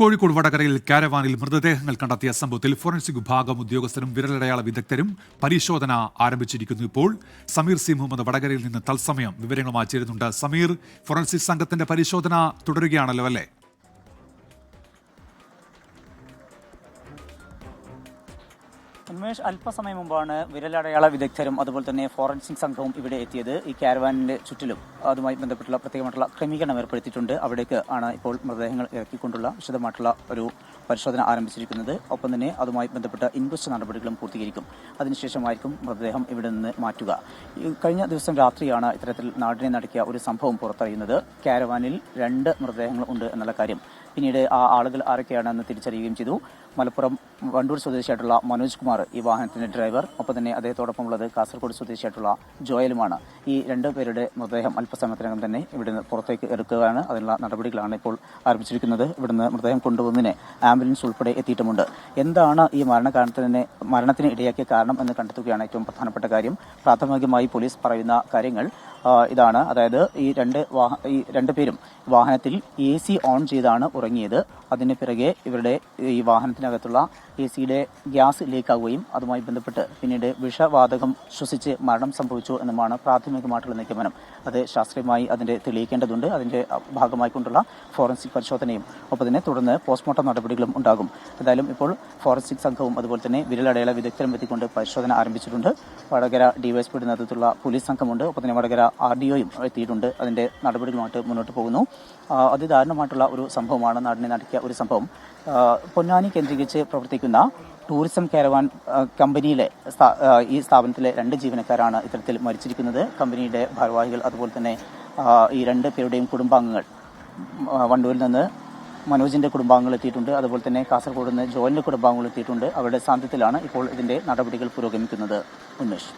കോഴിക്കോട് വടകരയിൽ കാരവാനിൽ മൃതദേഹങ്ങൾ കണ്ടെത്തിയ സംഭവത്തിൽ ഫോറൻസിക് വിഭാഗം ഉദ്യോഗസ്ഥരും വിരലടയാള വിദഗ്ധരും പരിശോധന ആരംഭിച്ചിരിക്കുന്നു ഇപ്പോൾ. സമീർ സി മുഹമ്മദ് വടകരയിൽ നിന്ന് തത്സമയം വിവരങ്ങളുമായി ചേരുന്നുണ്ട്. സമീർ ഫോറൻസിക് സംഘത്തിന്റെ പരിശോധന തുടരുകയാണല്ലോ അല്ലേ? ഉന്മേഷ് അല്പസമയം മുമ്പാണ് വിരലടയാള വിദഗ്ധരും അതുപോലെ തന്നെ ഫോറൻസിക് സംഘവും ഇവിടെ എത്തിയത്. ഈ കാരവാനിന്റെ ചുറ്റിലും അതുമായി ബന്ധപ്പെട്ടുള്ള പ്രത്യേകമായിട്ടുള്ള ക്രമീകരണം ഏർപ്പെടുത്തിയിട്ടുണ്ട്. അവിടേക്ക് ആണ് ഇപ്പോൾ മൃതദേഹങ്ങൾ ഇറക്കിക്കൊണ്ടുള്ള വിശദമായിട്ടുള്ള ഒരു പരിശോധന ആരംഭിച്ചിരിക്കുന്നത്. ഒപ്പം തന്നെ അതുമായി ബന്ധപ്പെട്ട ഇൻക്വസ്റ്റ് നടപടികളും പൂർത്തീകരിക്കും. അതിനുശേഷമായിരിക്കും മൃതദേഹം ഇവിടെ നിന്ന് മാറ്റുക. കഴിഞ്ഞ ദിവസം രാത്രിയാണ് ഇത്തരത്തിൽ നാടിനെ നടക്കിയ ഒരു സംഭവം പുറത്തറിയുന്നത്. കാരവാനിൽ രണ്ട് മൃതദേഹങ്ങൾ ഉണ്ട് എന്നുള്ള കാര്യം പിന്നീട് ആ ആളുകൾ ആരൊക്കെയാണെന്ന് തിരിച്ചറിയുകയും ചെയ്തു. മലപ്പുറം വണ്ടൂർ സ്വദേശിയായിട്ടുള്ള മനോജ് കുമാർ ഈ വാഹനത്തിന്റെ ഡ്രൈവർ ഒപ്പം തന്നെ അദ്ദേഹത്തോടൊപ്പം ഉള്ളത് കാസർഗോഡ് സ്വദേശിയായിട്ടുള്ള ജോയലുമാണ്. ഈ രണ്ടു പേരുടെ മൃതദേഹം അല്പസമയത്തിനകം തന്നെ ഇവിടുന്ന് പുറത്തേക്ക് എടുക്കുകയാണ്. അതിനുള്ള നടപടികളാണ് ഇപ്പോൾ ആരംഭിച്ചിരിക്കുന്നത്. ഇവിടുന്ന് മൃതദേഹം കൊണ്ടുപോകുന്നതിന് ആംബുലൻസ് ഉൾപ്പെടെ എത്തിയിട്ടുമുണ്ട്. എന്താണ് ഈ മരണകാരണത്തിന് മരണത്തിന് ഇടയാക്കിയ കാരണം എന്ന് കണ്ടെത്തുകയാണ് ഏറ്റവും പ്രധാനപ്പെട്ട കാര്യം. പ്രാഥമികമായി പോലീസ് പറയുന്ന കാര്യങ്ങൾ ഇതാണ്. അതായത് ഈ രണ്ട് വാഹ ഈ രണ്ട് പേരും വാഹനത്തിൽ എ സി ഓൺ ചെയ്താണ് ഉറങ്ങിയത്. അതിന് പിറകെ ഇവരുടെ ഈ വാഹനത്തിനകത്തുള്ള എ സിയുടെ ഗ്യാസ് ലീക്ക് ലീക്കാവുകയും അതുമായി ബന്ധപ്പെട്ട് പിന്നീട് വിഷവാതകം ശ്വസിച്ച് മരണം സംഭവിച്ചു എന്നുമാണ് പ്രാഥമികമായിട്ടുള്ള നിഗമനം. അത് ശാസ്ത്രീയമായി അതിന്റെ തെളിയിക്കേണ്ടതുണ്ട്. അതിന്റെ ഭാഗമായിക്കൊണ്ടുള്ള ഫോറൻസിക് പരിശോധനയും ഒപ്പം തന്നെ തുടർന്ന് പോസ്റ്റ്മോർട്ടം നടപടികളും ഉണ്ടാകും. എന്തായാലും ഇപ്പോൾ ഫോറൻസിക് സംഘവും അതുപോലെ തന്നെ വിരലടയാള വിദഗ്ധരും എത്തിക്കൊണ്ട് പരിശോധന ആരംഭിച്ചിട്ടുണ്ട്. വടകര ഡിവൈഎസ്പിയുടെ നേതൃത്വത്തിലുള്ള പോലീസ് സംഘമുണ്ട്. ഒപ്പം തന്നെ വടകര ആർ ഡി ഒയും എത്തിയിട്ടുണ്ട്. അതിന്റെ നടപടികളുമായിട്ട് മുന്നോട്ട് പോകുന്നു. അതിദാരുണമായിട്ടുള്ള ഒരു സംഭവമാണ് നാടിനെ നടക്കിയ ഒരു സംഭവം. പൊന്നാനി കേന്ദ്രീകരിച്ച് പ്രവർത്തിക്കുന്ന ടൂറിസം കാരവാൻ കമ്പനിയിലെ ഈ സ്ഥാപനത്തിലെ രണ്ട് ജീവനക്കാരാണ് ഇത്തരത്തിൽ മരിച്ചിരിക്കുന്നത്. കമ്പനിയുടെ ഭാരവാഹികൾ അതുപോലെ തന്നെ ഈ രണ്ട് പേരുടെയും കുടുംബാംഗങ്ങൾ വണ്ടൂരിൽ നിന്ന് മനോജിന്റെ കുടുംബാംഗങ്ങൾ എത്തിയിട്ടുണ്ട്. അതുപോലെ തന്നെ കാസർഗോഡ് നിന്ന് ജോലിന്റെ കുടുംബാംഗങ്ങൾ എത്തിയിട്ടുണ്ട്. അവരുടെ സാന്നിധ്യത്തിലാണ് ഇപ്പോൾ ഇതിന്റെ നടപടികൾ പുരോഗമിക്കുന്നത്. ഉന്മേഷ്.